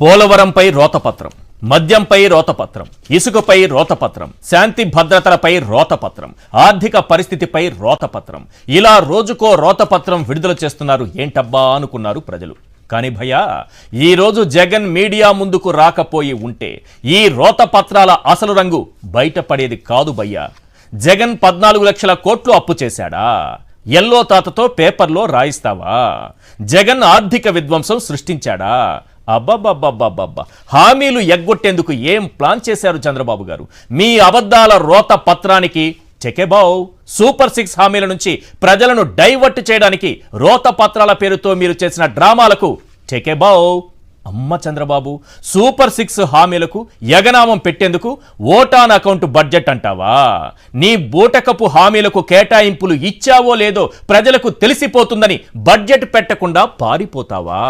పోలవరంపై రోతపత్రం మద్యంపై రోతపత్రం ఇసుకపై రోతపత్రం శాంతి భద్రతలపై రోతపత్రం ఆర్థిక పరిస్థితిపై రోతపత్రం. ఇలా రోజుకో రోతపత్రం విడుదల చేస్తున్నారు ఏంటబ్బా అనుకున్నారు ప్రజలు. కానీ భయ్యా ఈ రోజు జగన్ మీడియా ముందుకు రాకపోయి ఉంటే ఈ రోతపత్రాల అసలు రంగు బయటపడేది కాదు భయ్యా. జగన్ పద్నాలుగు లక్షల కోట్లు అప్పు చేశాడా? ఎల్లో తాతతో పేపర్లో రాయిస్తావా? జగన్ ఆర్థిక విధ్వంసం సృష్టించాడా? అబ్బబ్బబ్బబ్బబ్బబ్బా. హామీలు ఎగ్గొట్టేందుకు ఏం ప్లాన్ చేశారు చంద్రబాబు గారు? మీ అబద్ధాల రోత పత్రానికి చెకెబావ్. సూపర్ సిక్స్ హామీల నుంచి ప్రజలను డైవర్ట్ చేయడానికి రోత పత్రాల పేరుతో మీరు చేసిన డ్రామాలకు చెకెబావ్. అమ్మ చంద్రబాబు సూపర్ సిక్స్ హామీలకు యగనామం పెట్టేందుకు ఓటాన్ అకౌంట్ బడ్జెట్ అంటావా? నీ బూటకపు హామీలకు కేటాయింపులు ఇచ్చావో లేదో ప్రజలకు తెలిసిపోతుందని బడ్జెట్ పెట్టకుండా పారిపోతావా?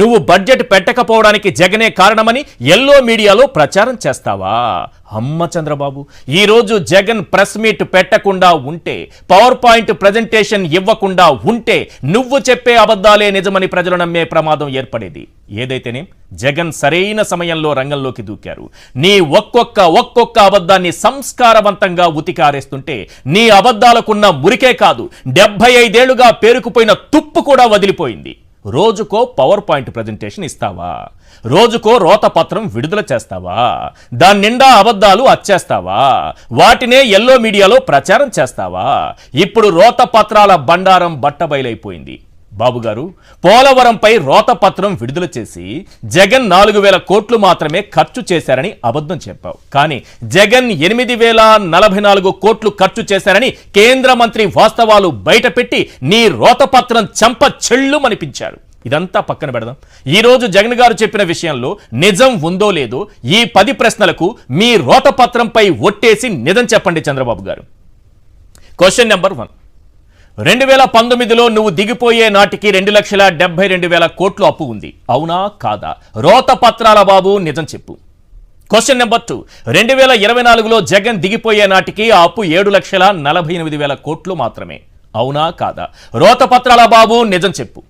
నువ్వు బడ్జెట్ పెట్టకపోవడానికి జగనే కారణమని ఎల్లో మీడియాలో ప్రచారం చేస్తావా? అమ్మ చంద్రబాబు ఈరోజు జగన్ ప్రెస్ మీట్ పెట్టకుండా ఉంటే పవర్ పాయింట్ ప్రజెంటేషన్ ఇవ్వకుండా ఉంటే నువ్వు చెప్పే అబద్ధాలే నిజమని ప్రజలు నమ్మే ప్రమాదం ఏర్పడేది. ఏదైతేనే? జగన్ సరైన సమయంలో రంగంలోకి దూకారు. నీ ఒక్కొక్క ఒక్కొక్క అబద్ధాన్ని సంస్కారవంతంగా ఉతికారేస్తుంటే నీ అబద్ధాలకున్న మురికే కాదు డెబ్బై ఐదేళ్ళుగా పేరుకుపోయిన తుప్పు కూడా వదిలిపోయింది. రోజుకో పవర్ పాయింట్ ప్రజెంటేషన్ ఇస్తావా? రోజుకో రోతపత్రం విడుదల చేస్తావా? దాని నిండా అబద్ధాలు అచ్చేస్తావా? వాటినే ఎల్లో మీడియాలో ప్రచారం చేస్తావా? ఇప్పుడు రోతపత్రాల బండారం బట్టబయలైపోయింది. బాబుగారు పోలవరంపై రోతపత్రం విడుదల చేసి జగన్ నాలుగు వేల కోట్లు మాత్రమే ఖర్చు చేశారని అబద్ధం చెప్పావు. కానీ జగన్ ఎనిమిది వేల నలభై నాలుగు కోట్లు ఖర్చు చేశారని కేంద్ర మంత్రి వాస్తవాలు బయటపెట్టి నీ రోతపత్రం చెంప చెళ్ళుమనిపించారు ఇదంతా పక్కన పెడదాం. ఈ రోజు జగన్ గారు చెప్పిన విషయంలో నిజం ఉందో లేదో ఈ పది ప్రశ్నలకు మీ రోతపత్రంపై ఒట్టేసి నిజం చెప్పండి చంద్రబాబు గారు. క్వశ్చన్ నెంబర్ వన్ రెండు వేల పంతొమ్మిదిలో నువ్వు దిగిపోయే నాటికి రెండు లక్షల డెబ్బై రెండు వేల కోట్లు అప్పు ఉంది. అవునా కాదా? రోత పత్రాల బాబు నిజం చెప్పు. క్వశ్చన్ నెంబర్ టూ రెండు వేల ఇరవై నాలుగులో జగన్ దిగిపోయే నాటికి ఆ అప్పు ఏడు లక్షల నలభై ఎనిమిది వేల కోట్లు మాత్రమే. అవునా కాదా? రోత పత్రాల బాబు నిజం చెప్పు.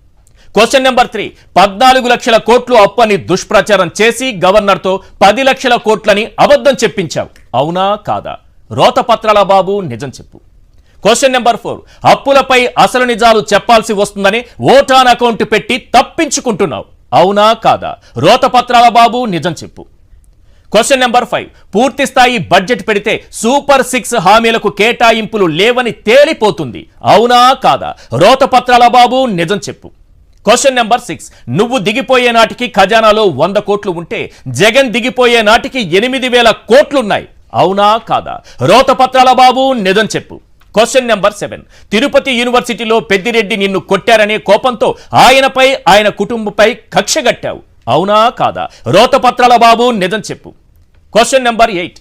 క్వశ్చన్ నెంబర్ త్రీ పద్నాలుగు లక్షల కోట్లు అప్పు అని దుష్ప్రచారం చేసి గవర్నర్తో పది లక్షల కోట్లని అబద్ధం చెప్పించావు. అవునా కాదా? రోత పత్రాల బాబు నిజం చెప్పు. క్వశ్చన్ నెంబర్ ఫోర్ అప్పులపై అసలు నిజాలు చెప్పాల్సి వస్తుందని ఓటాన్ అకౌంట్ పెట్టి తప్పించుకుంటున్నావు. అవునా కాదా? రోతపత్రాల బాబు నిజం చెప్పు. క్వశ్చన్ నెంబర్ ఫైవ్ పూర్తి స్థాయి బడ్జెట్ పెడితే సూపర్ సిక్స్ హామీలకు కేటాయింపులు లేవని తేలిపోతుంది. అవునా కాదా? రోతపత్రాల బాబు నిజం చెప్పు. క్వశ్చన్ నెంబర్ సిక్స్ నువ్వు దిగిపోయే నాటికి ఖజానాలో వంద కోట్లు ఉంటే జగన్ దిగిపోయే నాటికి ఎనిమిది వేల కోట్లున్నాయి. అవునా కాదా? రోతపత్రాల బాబు నిజం చెప్పు. క్వశ్చన్ నెంబర్ సెవెన్ తిరుపతి యూనివర్సిటీలో పెద్దిరెడ్డి నిన్ను కొట్టారనే కోపంతో ఆయనపై ఆయన కుటుంబంపై కక్షగట్టావు అవునా కాదా? రోతపత్రాల బాబు నిజం చెప్పు. Question number eight